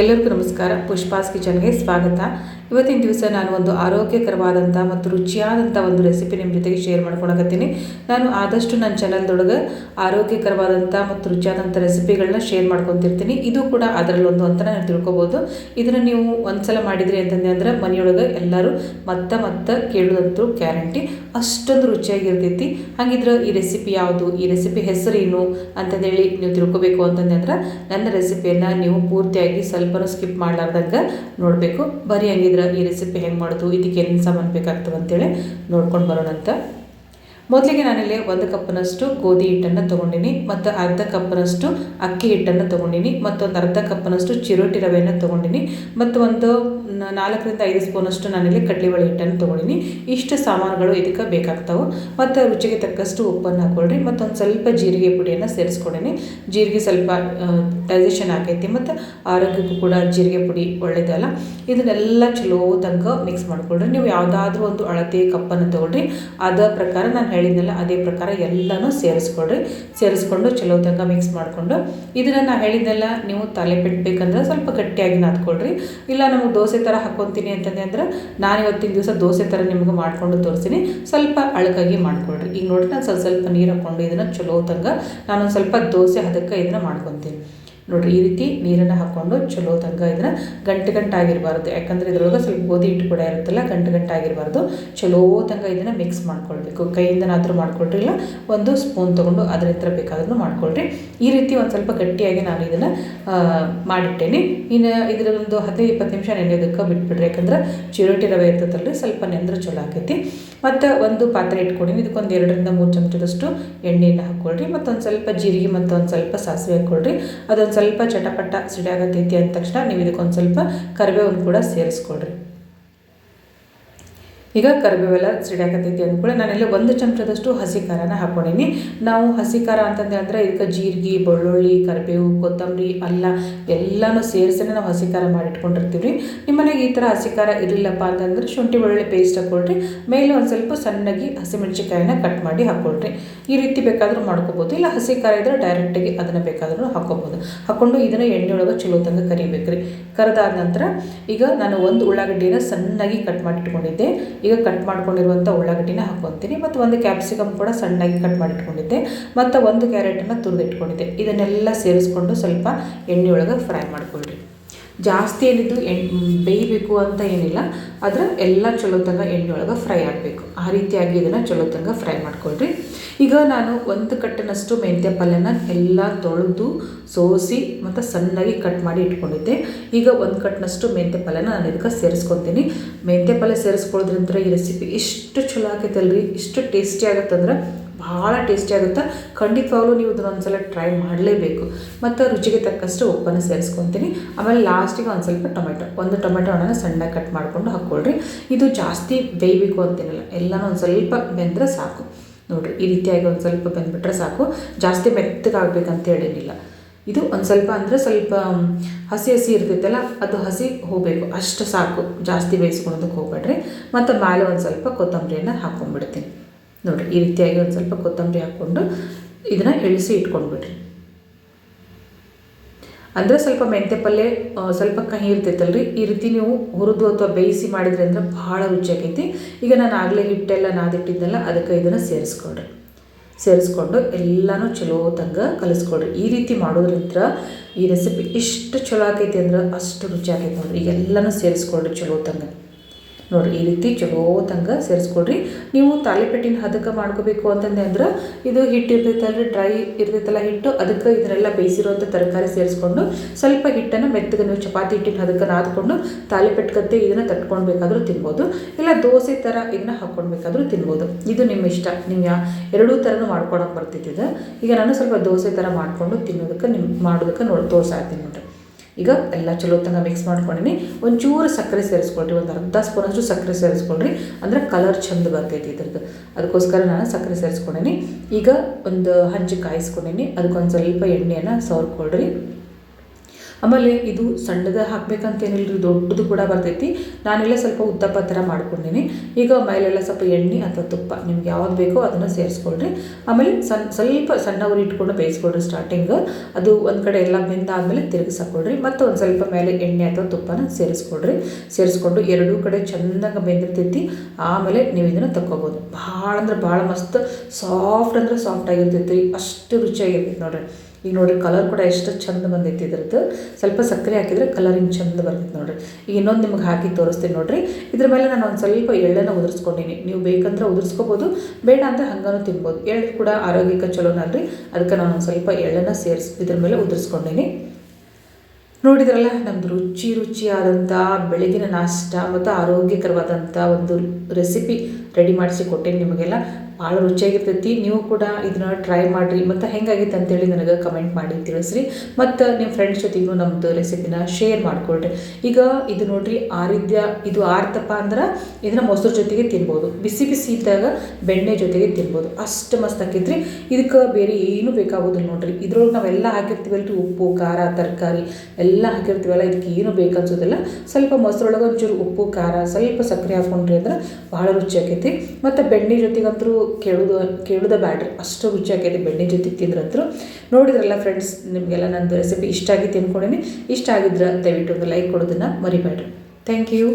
ಎಲ್ಲರಿಗೂ ನಮಸ್ಕಾರ. ಪುಷ್ಪಾಸ್ ಕಿಚನ್ಗೆ ಸ್ವಾಗತ. ಇವತ್ತಿನ ದಿವಸ ನಾನು ಒಂದು ಆರೋಗ್ಯಕರವಾದಂಥ ಮತ್ತು ರುಚಿಯಾದಂಥ ಒಂದು ರೆಸಿಪಿ ನಿಮ್ಮ ಜೊತೆಗೆ ಶೇರ್ ಮಾಡ್ಕೊಳಕತ್ತೀನಿ. ನಾನು ಆದಷ್ಟು ನನ್ನ ಚಾನಲ್ದೊಳಗೆ ಆರೋಗ್ಯಕರವಾದಂಥ ಮತ್ತು ರುಚಿಯಾದಂಥ ರೆಸಿಪಿಗಳನ್ನ ಶೇರ್ ಮಾಡ್ಕೊತಿರ್ತೀನಿ. ಇದು ಕೂಡ ಅದರಲ್ಲೊಂದು ಅಂತ ನಾನು ತಿಳ್ಕೊಬೋದು. ಇದನ್ನು ನೀವು ಒಂದ್ಸಲ ಮಾಡಿದ್ರಿ ಅಂತಂದ್ರೆ ಅಂದ್ರೆ ಮನೆಯೊಳಗೆ ಎಲ್ಲರೂ ಮತ್ತೆ ಮತ್ತೆ ಕೇಳೋದಂತೂ ಗ್ಯಾರಂಟಿ. ಅಷ್ಟೊಂದು ರುಚಿಯಾಗಿರ್ತೈತಿ. ಹಾಗಿದ್ರೆ ಈ ರೆಸಿಪಿ ಯಾವುದು, ಈ ರೆಸಿಪಿ ಹೆಸರೇನು ಅಂತಂದೇಳಿ ನೀವು ತಿಳ್ಕೊಬೇಕು ಅಂತಂದ್ರೆ ನನ್ನ ರೆಸಿಪಿಯನ್ನು ನೀವು ಪೂರ್ತಿಯಾಗಿ ಸ್ವಲ್ಪನೂ ಸ್ಕಿಪ್ ಮಾಡ್ಲಾರ್ದಂಗೆ ನೋಡಬೇಕು. ಬರೀ ಹಂಗಿದ್ರೆ ಈ ರೆಸಿಪಿ ಹೆಂಗೆ ಮಾಡೋದು, ಇದಕ್ಕೆ ಏನೇನು ಸಾಮಾನು ಬೇಕಾಗ್ತವೆ ಅಂತೇಳಿ ನೋಡ್ಕೊಂಡು ಬರೋಣಂತ. ಮೊದಲಿಗೆ ನಾನಿಲ್ಲಿ ಒಂದು ಕಪ್ನಷ್ಟು ಗೋಧಿ ಹಿಟ್ಟನ್ನು ತೊಗೊಂಡಿನಿ ಮತ್ತು ಅರ್ಧ ಕಪ್ನಷ್ಟು ಅಕ್ಕಿ ಹಿಟ್ಟನ್ನು ತೊಗೊಂಡಿನಿ ಮತ್ತೊಂದು ಅರ್ಧ ಕಪ್ನಷ್ಟು ಚಿರೋಟಿ ರವೆಯನ್ನು ತೊಗೊಂಡಿನಿ ಮತ್ತು ಒಂದು ನಾಲ್ಕರಿಂದ ಐದು ಸ್ಪೂನಷ್ಟು ನಾನಿಲ್ಲಿ ಕಡಲೆಬೇಳೆ ಹಿಟ್ಟನ್ನು ತೊಗೊಂಡಿನಿ. ಇಷ್ಟು ಸಾಮಾನುಗಳು ಇದಕ್ಕೆ ಬೇಕಾಗ್ತವೆ. ಮತ್ತು ರುಚಿಗೆ ತಕ್ಕಷ್ಟು ಉಪ್ಪನ್ನು ಹಾಕ್ಕೊಳ್ರಿ ಮತ್ತೊಂದು ಸ್ವಲ್ಪ ಜೀರಿಗೆ ಪುಡಿಯನ್ನು ಸೇರಿಸ್ಕೊಂಡಿನಿ. ಜೀರಿಗೆ ಸ್ವಲ್ಪ ಡೈಜೆಷನ್ ಆಗೈತಿ ಮತ್ತು ಆರೋಗ್ಯಕ್ಕೂ ಕೂಡ ಜೀರಿಗೆ ಪುಡಿ ಒಳ್ಳೆಯದಲ್ಲ ಇದನ್ನೆಲ್ಲ ಚಲೋ ತಂಕ ಮಿಕ್ಸ್ ಮಾಡ್ಕೊಳ್ರಿ. ನೀವು ಯಾವುದಾದ್ರೂ ಒಂದು ಅಳತೆ ಕಪ್ಪನ್ನು ತೊಗೊಳ್ರಿ. ಅದರ ಪ್ರಕಾರ ನಾನು ಹೇಳಿದ್ನಲ್ಲ, ಅದೇ ಪ್ರಕಾರ ಎಲ್ಲನೂ ಸೇರಿಸ್ಕೊಳ್ರಿ. ಸೇರಿಸ್ಕೊಂಡು ಚಲೋ ತನಕ ಮಿಕ್ಸ್ ಮಾಡಿಕೊಂಡು. ಇದನ್ನು ನಾನು ಹೇಳಿದ್ನೆಲ್ಲ ನೀವು ತಲೆ ಬಿಟ್ಬೇಕಂದ್ರೆ ಸ್ವಲ್ಪ ಗಟ್ಟಿಯಾಗಿ ನಾದ್ಕೊಳ್ರಿ. ಇಲ್ಲ ನಮಗೆ ದೋಸೆ ಥರ ಹಾಕ್ಕೊತೀನಿ ಅಂತಂದೆ ಅಂದ್ರೆ ನಾನು ಇವತ್ತಿನ ದಿವಸ ದೋಸೆ ಥರ ನಿಮಗೆ ಮಾಡ್ಕೊಂಡು ತೋರಿಸ್ತೀನಿ ಸ್ವಲ್ಪ ಅಳಕಾಗಿ ಮಾಡ್ಕೊಳ್ರಿ. ಈಗ ನೋಡ್ರಿ ನಾನು ಸ್ವಲ್ಪ ಸ್ವಲ್ಪ ನೀರು ಹಾಕ್ಕೊಂಡು ಇದನ್ನು ಚಲೋ ತಂಗ ನಾನೊಂದು ಸ್ವಲ್ಪ ದೋಸೆ ಅದಕ್ಕೆ ಇದನ್ನು ಮಾಡ್ಕೊತೀನಿ. ನೋಡ್ರಿ, ಈ ರೀತಿ ನೀರನ್ನು ಹಾಕ್ಕೊಂಡು ಚಲೋ ತನಕ ಇದನ್ನು ಗಂಟು ಗಂಟಾಗಿರಬಾರ್ದು ಯಾಕಂದರೆ ಇದ್ರೊಳಗೆ ಸ್ವಲ್ಪ ಗೋಧಿ ಹಿಟ್ಟು ಕೂಡ ಇರುತ್ತಲ್ಲ ಗಂಟು ಗಂಟಾಗಿರಬಾರ್ದು ಚಲೋ ತಂಗ ಇದನ್ನು ಮಿಕ್ಸ್ ಮಾಡ್ಕೊಳ್ಬೇಕು. ಕೈಯಿಂದನಾದರೂ ಮಾಡ್ಕೊಳ್ರಿ, ಇಲ್ಲ ಒಂದು ಸ್ಪೂನ್ ತೊಗೊಂಡು ಅದ್ರ ಹತ್ರ ಬೇಕಾದ್ರೂ ಮಾಡ್ಕೊಳ್ರಿ. ಈ ರೀತಿ ಒಂದು ಸ್ವಲ್ಪ ಗಟ್ಟಿಯಾಗಿ ನಾನು ಇದನ್ನು ಮಾಡಿಟ್ಟೇನೆ. ಇನ್ನು ಇದರ ಒಂದು ಹದಿನೈದು ಇಪ್ಪತ್ತು ನಿಮಿಷ ನೆನೆಯೋದಕ್ಕೆ ಬಿಟ್ಬಿಡ್ರಿ. ಯಾಕಂದ್ರೆ ಚಿರೋಟಿ ರವೆ ಇರ್ತದಲ್ರಿ ಸ್ವಲ್ಪ ನೆಂದ್ರೆ ಚಲೋ ಆಕೈತಿ. ಮತ್ತು ಒಂದು ಪಾತ್ರೆ ಇಟ್ಕೊಂಡಿನಿ ಇದಕ್ಕೊಂದು ಎರಡರಿಂದ ಮೂರು ಚಮಚದಷ್ಟು ಎಣ್ಣೆಯನ್ನು ಹಾಕ್ಕೊಳ್ರಿ ಮತ್ತೊಂದು ಸ್ವಲ್ಪ ಜೀರಿಗೆ ಮತ್ತು ಒಂದು ಸ್ವಲ್ಪ ಸಾಸಿವೆ ಹಾಕ್ಕೊಳ್ರಿ ಅದೊಂದು ಸ್ವಲ್ಪ ಚಟಪಟ ಸಿಡಿಯಾಗತ್ತೈತಿ ಅಂದ ತಕ್ಷಣ ನೀವು ಇದಕ್ಕೊಂದು ಸ್ವಲ್ಪ ಕರಿಬೇವನ್ನು ಕೂಡ ಸೇರಿಸ್ಕೊಳ್ರಿ. ಈಗ ಕರಿಬೇವೆಲ್ಲ ಸಿಡಿಯಾಕತ್ತೈತಿ ನಾನು ಎಲ್ಲ ಒಂದು ಚಮಚದಷ್ಟು ಹಸಿ ಖಾರನ ಹಾಕ್ಕೊಂಡೀನಿ ನಾವು ಹಸಿ ಖಾರ ಅಂತಂದ್ರೆ ಅಂದರೆ ಇದಕ್ಕೆ ಜೀರಿಗೆ, ಬೆಳ್ಳುಳ್ಳಿ, ಕರಿಬೇವು, ಕೊತ್ತಂಬರಿ, ಅಲ್ಲ ಎಲ್ಲನೂ ಸೇರಿಸಿನೇ ನಾವು ಹಸಿ ಖಾರ ಮಾಡಿಟ್ಕೊಂಡಿರ್ತೀವಿ ರೀ ನಿಮ್ಮ ಮನೆಗೆ ಈ ಥರ ಹಸಿ ಖಾರ ಇರಲಿಲ್ಲಪ್ಪ ಅಂತಂದ್ರೆ ಶುಂಠಿ, ಬೆಳ್ಳುಳ್ಳಿ ಪೇಸ್ಟ್ ಹಾಕ್ಕೊಳ್ರಿ ಮೇಲೆ ಒಂದು ಸ್ವಲ್ಪ ಸಣ್ಣಗೆ ಹಸಿಮೆಣಸಿಕಾಯಿನ ಕಟ್ ಮಾಡಿ ಹಾಕ್ಕೊಳ್ರಿ ಈ ರೀತಿ ಬೇಕಾದರೂ ಮಾಡ್ಕೋಬೋದು. ಇಲ್ಲ ಹಸಿ ಖಾರ ಇದ್ದರೆ ಡೈರೆಕ್ಟಾಗಿ ಅದನ್ನು ಬೇಕಾದರೂ ಹಾಕ್ಕೋಬೋದು ಹಾಕ್ಕೊಂಡು ಇದನ್ನು ಎಣ್ಣೆ ಒಳಗೆ ಚಲೋ ತಂಗ ಕರಿಬೇಕು ರೀ ಕರೆದಾದ ನಂತರ ಈಗ ನಾನು ಒಂದು ಉಳ್ಳಾಗಡ್ಡಿನ ಸಣ್ಣಾಗಿ ಕಟ್ ಮಾಡಿ ಇಟ್ಕೊಂಡಿದ್ದೆ ಈಗ ಕಟ್ ಮಾಡ್ಕೊಂಡಿರುವಂಥ ಉಳ್ಳಾಗಡ್ಡಿನ ಹಾಕ್ಕೊತೀನಿ ಮತ್ತು ಒಂದು ಕ್ಯಾಪ್ಸಿಕಮ್ ಕೂಡ ಸಣ್ಣಾಗಿ ಕಟ್ ಮಾಡಿ ಇಟ್ಕೊಂಡಿದ್ದೆ ಮತ್ತು ಒಂದು ಕ್ಯಾರೆಟನ್ನು ತುರಿದಿಟ್ಕೊಂಡಿದ್ದೆ. ಇದನ್ನೆಲ್ಲ ಸೇರಿಸ್ಕೊಂಡು ಸ್ವಲ್ಪ ಎಣ್ಣೆ ಒಳಗೆ ಫ್ರೈ ಮಾಡ್ಕೊಳ್ರಿ. ಜಾಸ್ತಿ ಏನಿದ್ದು ಎಣ್ಣೆ ಬೇಯಬೇಕು ಅಂತ ಏನಿಲ್ಲ. ಆದರೆ ಎಲ್ಲ ಚಲೋ ತನಕ ಎಣ್ಣೆ ಒಳಗೆ ಫ್ರೈ ಆಗಬೇಕು. ಆ ರೀತಿಯಾಗಿ ಇದನ್ನು ಚಲೋ ತನಕ ಫ್ರೈ ಮಾಡ್ಕೊಳ್ರಿ. ಈಗ ನಾನು ಒಂದು ಕಟ್ಟಿನಷ್ಟು ಮೆಂತ್ಯ ಪಲ್ಯನ ಎಲ್ಲ ತೊಳೆದು ಸೋಸಿ ಮತ್ತು ಸಣ್ಣಗೆ ಕಟ್ ಮಾಡಿ ಇಟ್ಕೊಂಡಿದ್ದೆ. ಈಗ ಒಂದು ಕಟ್ಟಿನಷ್ಟು ಮೆಂತ್ಯ ಪಲ್ಯನ ನಾನು ಇದಕ್ಕೆ ಸೇರಿಸ್ಕೊತೀನಿ. ಮೆಂತ್ಯ ಪಲ್ಯ ಸೇರಿಸ್ಕೊಳ್ಳೋದ್ರಿಂದ ಈ ರೆಸಿಪಿ ಇಷ್ಟು ಚಲೋ ಆಗೈತಲ್ರಿ ಇಷ್ಟು ಟೇಸ್ಟಿ ಆಗುತ್ತಂದ್ರೆ ಭಾಳ ಟೇಸ್ಟಿ ಆಗುತ್ತೆ. ಖಂಡಿತವಾಗ್ಲೂ ನೀವು ಇದನ್ನ ಒಂದ್ಸಲ ಟ್ರೈ ಮಾಡಲೇಬೇಕು. ಮತ್ತು ರುಚಿಗೆ ತಕ್ಕಷ್ಟು ಉಪ್ಪನ್ನು ಸೇರಿಸ್ಕೊತೀನಿ. ಆಮೇಲೆ ಲಾಸ್ಟಿಗೆ ಒಂದು ಸ್ವಲ್ಪ ಟೊಮೆಟೊ. ಒಂದು ಟೊಮೆಟೊ ಹಣ್ಣನ್ನು ಸಣ್ಣಗೆ ಕಟ್ ಮಾಡಿಕೊಂಡು ಹಾಕ್ಕೊಳ್ರಿ ಇದು ಜಾಸ್ತಿ ಬೇಯಬೇಕು ಅಂತೇನಿಲ್ಲ. ಎಲ್ಲನೂ ಒಂದು ಸ್ವಲ್ಪ ಬೆಂದರೆ ಸಾಕು. ನೋಡಿರಿ, ಈ ರೀತಿಯಾಗಿ ಒಂದು ಸ್ವಲ್ಪ ಬೆಂದ್ಬಿಟ್ರೆ ಸಾಕು. ಜಾಸ್ತಿ ಮೆತ್ತಗಾಗಬೇಕಂತ ಹೇಳೇನಿಲ್ಲ. ಇದು ಒಂದು ಸ್ವಲ್ಪ ಅಂದರೆ ಸ್ವಲ್ಪ ಹಸಿ ಹಸಿ ಇರ್ತೈತಲ್ಲ, ಅದು ಹಸಿ ಹೋಗಬೇಕು. ಅಷ್ಟು ಸಾಕು. ಜಾಸ್ತಿ ಬೇಯಿಸ್ಕೊಳೋದಕ್ಕೆ ಹೋಗ್ಬೇಡ್ರಿ. ಮತ್ತು ಮೇಲೆ ಒಂದು ಸ್ವಲ್ಪ ಕೊತ್ತಂಬರಿಯನ್ನು ಹಾಕ್ಕೊಂಡ್ಬಿಡ್ತೀನಿ ನೋಡಿರಿ ಈ ರೀತಿಯಾಗಿ ಒಂದು ಸ್ವಲ್ಪ ಕೊತ್ತಂಬರಿ ಹಾಕ್ಕೊಂಡು ಇದನ್ನು ಇಳಿಸಿ ಇಟ್ಕೊಂಡ್ಬಿಡ್ರಿ. ಅಂದರೆ ಸ್ವಲ್ಪ ಮೆಂತ್ಯ ಪಲ್ಯ ಸ್ವಲ್ಪ ಕಹಿ ಇರ್ತೈತಲ್ರಿ, ಈ ರೀತಿ ನೀವು ಹುರಿದು ಅಥವಾ ಬೇಯಿಸಿ ಮಾಡಿದ್ರಿ ಅಂದ್ರೆ ಭಾಳ ರುಚಿಯಾಗೈತಿ. ಈಗ ನಾನು ಆಗಲೇ ಹಿಟ್ಟೆಲ್ಲ ನಾದಿಟ್ಟಿದ್ದೆಲ್ಲ ಅದಕ್ಕೆ ಇದನ್ನು ಸೇರಿಸ್ಕೊಡ್ರಿ ಸೇರಿಸ್ಕೊಂಡು ಎಲ್ಲನೂ ಚಲೋ ತಂಗ ಕಲಿಸ್ಕೊಡ್ರಿ ಈ ರೀತಿ ಮಾಡೋದ್ರಿಂದ ಈ ರೆಸಿಪಿ ಇಷ್ಟು ಚಲೋ ಆಗೈತಿ ಅಂದ್ರೆ ಅಷ್ಟು ರುಚಿ ಆಗೈತೆ ನೋಡ್ರಿ. ಈಗ ಎಲ್ಲನೂ ಸೇರಿಸ್ಕೊಳ್ರಿ ಚಲೋ ತಂಗ ನೋಡಿರಿ ಈ ರೀತಿ ಚಲೋ ತಂಗ ಸೇರಿಸ್ಕೊಡ್ರಿ. ನೀವು ತಾಲಿಪೆಟ್ಟಿನ ಹದಕ್ಕೆ ಮಾಡ್ಕೋಬೇಕು ಅಂತಂದೆ ಅಂದ್ರೆ, ಇದು ಹಿಟ್ಟು ಇರ್ತೈತಲ್ರಿ, ಡ್ರೈ ಇರ್ತೈತಲ್ಲ ಹಿಟ್ಟು, ಅದಕ್ಕೆ ಇದನ್ನೆಲ್ಲ ಬೇಯಿಸಿರುವಂಥ ತರಕಾರಿ ಸೇರಿಸ್ಕೊಂಡು, ಸ್ವಲ್ಪ ಹಿಟ್ಟನ್ನು ಮೆತ್ತಗೆ ನೀವು ಚಪಾತಿ ಹಿಟ್ಟಿನ ಹದಕ್ಕೆ ನಾದ್ಕೊಂಡು ತಾಲಿಪೆಟ್ಕತ್ತೆ ಇದನ್ನು ತಟ್ಕೊಳ್ಬೇಕಾದ್ರೂ ತಿನ್ಬೋದು. ಇಲ್ಲ, ದೋಸೆ ಥರ ಇದನ್ನ ಹಾಕ್ಕೊಳ್ಬೇಕಾದ್ರೂ ತಿನ್ಬೋದು. ಇದು ನಿಮ್ಮ ಇಷ್ಟ. ನಿಮ್ಮ ಎರಡೂ ಥರನೂ ಮಾಡ್ಕೊಳಕ್ಕೆ ಬರ್ತಿದ್ದಿದೆ ಈಗ ನಾನು ಸ್ವಲ್ಪ ದೋಸೆ ಥರ ಮಾಡಿಕೊಂಡು ತಿನ್ನೋದಕ್ಕೆ ನಿಮ್ಮ ಮಾಡೋದಕ್ಕೆ ನೋಡಿ ತೋರಿಸ್ತೀನಿ ನೋಡ್ರಿ. ಈಗ ಎಲ್ಲ ಚಲೋ ತಂಗ ಮಿಕ್ಸ್ ಮಾಡ್ಕೊಂಡಿನಿ. ಒಂಚೂರು ಸಕ್ಕರೆ ಸೇರಿಸ್ಕೊಳ್ರಿ, ಒಂದು ಅರ್ಧ ಸ್ಪೂನಷ್ಟು ಸಕ್ಕರೆ ಸೇರಿಸ್ಕೊಳ್ರಿ. ಅಂದರೆ ಕಲರ್ ಚಂದ ಬರ್ತೈತಿ ಇದ್ರದ್ದು. ಅದಕ್ಕೋಸ್ಕರ ನಾನು ಸಕ್ಕರೆ ಸೇರಿಸ್ಕೊಂಡಿನಿ. ಈಗ ಒಂದು ಹಂಚಿ ಕಾಯಿಸ್ಕೊಂಡಿನಿ. ಅದಕ್ಕೊಂದು ಸ್ವಲ್ಪ ಎಣ್ಣೆಯನ್ನು ಸವರ್ಕೊಳ್ರಿ. ಆಮೇಲೆ ಇದು ಸಣ್ಣದ ಹಾಕ್ಬೇಕಂತೇನಿಲ್ಲ ದೊಡ್ಡದು ಕೂಡ ಬರ್ತೈತಿ. ನಾನೆಲ್ಲ ಸ್ವಲ್ಪ ಉತ್ತಪ್ಪ ಥರ ಮಾಡ್ಕೊಂಡಿನಿ. ಈಗ ಮೇಲೆಲ್ಲ ಸ್ವಲ್ಪ ಎಣ್ಣೆ ಅಥವಾ ತುಪ್ಪ ನಿಮ್ಗೆ ಯಾವ್ದು ಬೇಕೋ ಅದನ್ನು ಸೇರಿಸ್ಕೊಳ್ರಿ. ಆಮೇಲೆ ಸ್ವಲ್ಪ ಸಣ್ಣ ಉರಿ ಇಟ್ಕೊಂಡು ಬೇಯಿಸ್ಕೊಳ್ರಿ ಸ್ಟಾರ್ಟಿಂಗ್ ಅದು ಒಂದು ಕಡೆ ಎಲ್ಲ ಬೆಂದಾದ್ಮೇಲೆ ತಿರುಗಿಸಾಕೊಳ್ರಿ. ಮತ್ತು ಒಂದು ಸ್ವಲ್ಪ ಮೇಲೆ ಎಣ್ಣೆ ಅಥವಾ ತುಪ್ಪನ ಸೇರಿಸ್ಕೊಳ್ರಿ. ಸೇರಿಸ್ಕೊಂಡು ಎರಡೂ ಕಡೆ ಚೆಂದಾಗಿ ಬೆಂದಿರ್ತೈತಿ. ಆಮೇಲೆ ನೀವು ಇದನ್ನು ತಕ್ಕೋಬೋದು. ಭಾಳ ಅಂದ್ರೆ ಭಾಳ ಮಸ್ತ್ ಸಾಫ್ಟ್ ಅಂದ್ರೆ ಸಾಫ್ಟ್ ಆಗಿರ್ತೈತಿ ಅಷ್ಟು ರುಚಿಯಾಗಿರ್ತೈತಿ ನೋಡ್ರಿ. ಈಗ ನೋಡಿರಿ ಕಲರ್ ಕೂಡ ಎಷ್ಟು ಚಂದ ಬಂದೈತಿ ಇದ್ರದ್ದು. ಸ್ವಲ್ಪ ಸಕ್ಕರೆ ಹಾಕಿದ್ರೆ ಕಲರ್ ಹಿಂಗೆ ಚಂದ ಬರ್ತೈತೆ ನೋಡಿರಿ. ಈಗ ಇನ್ನೊಂದು ನಿಮ್ಗೆ ಹಾಕಿ ತೋರಿಸ್ತೀನಿ ನೋಡಿರಿ. ಇದ್ರ ಮೇಲೆ ನಾನು ಒಂದು ಸ್ವಲ್ಪ ಎಳ್ಳನ್ನು ಉದುರಿಸ್ಕೊಂಡಿನಿ. ನೀವು ಬೇಕಂದ್ರೆ ಉದುರಿಸ್ಕೋಬೋದು, ಬೇಡ ಅಂದರೆ ಹಂಗಾನು ತಿನ್ಬೋದು. ಎಳ್ಳು ಕೂಡ ಆರೋಗ್ಯಕ್ಕೆ ಚಲೋನಲ್ರಿ ಅದಕ್ಕೆ ನಾನು ಒಂದು ಸ್ವಲ್ಪ ಎಳ್ಳನ್ನು ಸೇರಿಸಿ ಇದ್ರ ಮೇಲೆ ಉದುರಿಸ್ಕೊಂಡಿನಿ. ನೋಡಿದ್ರಲ್ಲ ನಮ್ಮದು ರುಚಿ ರುಚಿಯಾದಂಥ ಬೆಳಗಿನ ನಾಷ್ಟ ಮತ್ತು ಆರೋಗ್ಯಕರವಾದಂಥ ಒಂದು ರೆಸಿಪಿ ರೆಡಿ ಮಾಡಿಸಿ ಕೊಟ್ಟೆ ನಿಮಗೆಲ್ಲ. ಭಾಳ ರುಚಿಯಾಗಿರ್ತೈತಿ. ನೀವು ಕೂಡ ಇದನ್ನ ಟ್ರೈ ಮಾಡಿರಿ. ಮತ್ತು ಹೆಂಗಾಗಿತ್ತು ಅಂತೇಳಿ ನನಗೆ ಕಮೆಂಟ್ ಮಾಡಿ ತಿಳಿಸ್ರಿ. ಮತ್ತು ನಿಮ್ಮ ಫ್ರೆಂಡ್ಸ್ ಜೊತೆಗೂ ನಮ್ಮದು ರೆಸಿಪಿನ ಶೇರ್ ಮಾಡಿಕೊಳ್ರಿ. ಈಗ ಇದು ನೋಡ್ರಿ, ಆರಿದ್ಯ, ಇದು ಆರ್ತಪ್ಪ ಅಂದ್ರೆ ಇದನ್ನ ಮೊಸರು ಜೊತೆಗೆ ತಿನ್ಬೋದು. ಬಿಸಿ ಬಿಸಿ ಇದ್ದಾಗ ಬೆಣ್ಣೆ ಜೊತೆಗೆ ತಿನ್ಬೋದು. ಅಷ್ಟು ಮಸ್ತ್ ಹಾಕಿದ್ರಿ ಇದಕ್ಕೆ ಬೇರೆ ಏನೂ ಬೇಕಾಗೋದಿಲ್ಲ ನೋಡ್ರಿ. ಇದ್ರೊಳಗೆ ನಾವೆಲ್ಲ ಹಾಕಿರ್ತೀವಲ್ರಿ ಉಪ್ಪು, ಖಾರ, ತರಕಾರಿ ಎಲ್ಲ ಹಾಕಿರ್ತೀವಲ್ಲ. ಇದಕ್ಕೆ ಏನು ಬೇಕನ್ಸೋದಿಲ್ಲ ಸ್ವಲ್ಪ ಮೊಸರೊಳಗೆ ಒಂಚೂರು ಉಪ್ಪು, ಖಾರ ಸ್ವಲ್ಪ ಸಕ್ಕರೆ ಹಾಕ್ಕೊಂಡ್ರಿ ಅಂದ್ರೆ ಭಾಳ ರುಚಿ ಆಕೈತಿ ಮತ್ತು ಬೆಣ್ಣೆ ಜೊತೆಗಂತೂ ಕೇಳೋದು, ಕೇಳೋದ ಬ್ಯಾಡ್ರಿ. ಅಷ್ಟು ರುಚಿ ಆಕೈತಿ ಬೆಣ್ಣೆ ಜೊತೆ ತಿಂದ್ರಂತೂ ನೋಡಿದ್ರಲ್ಲ ಫ್ರೆಂಡ್ಸ್ ನಿಮಗೆಲ್ಲ ನಂದು ರೆಸಿಪಿ ಇಷ್ಟ ಆಗಿ ಅಂದ್ಕೊಂಡೇನಿ ಇಷ್ಟ ಆಗಿದ್ರೆ ದಯವಿಟ್ಟು ಒಂದು ಲೈಕ್ ಕೊಡೋದನ್ನು ಮರಿಬೇಡ್ರಿ. Thank you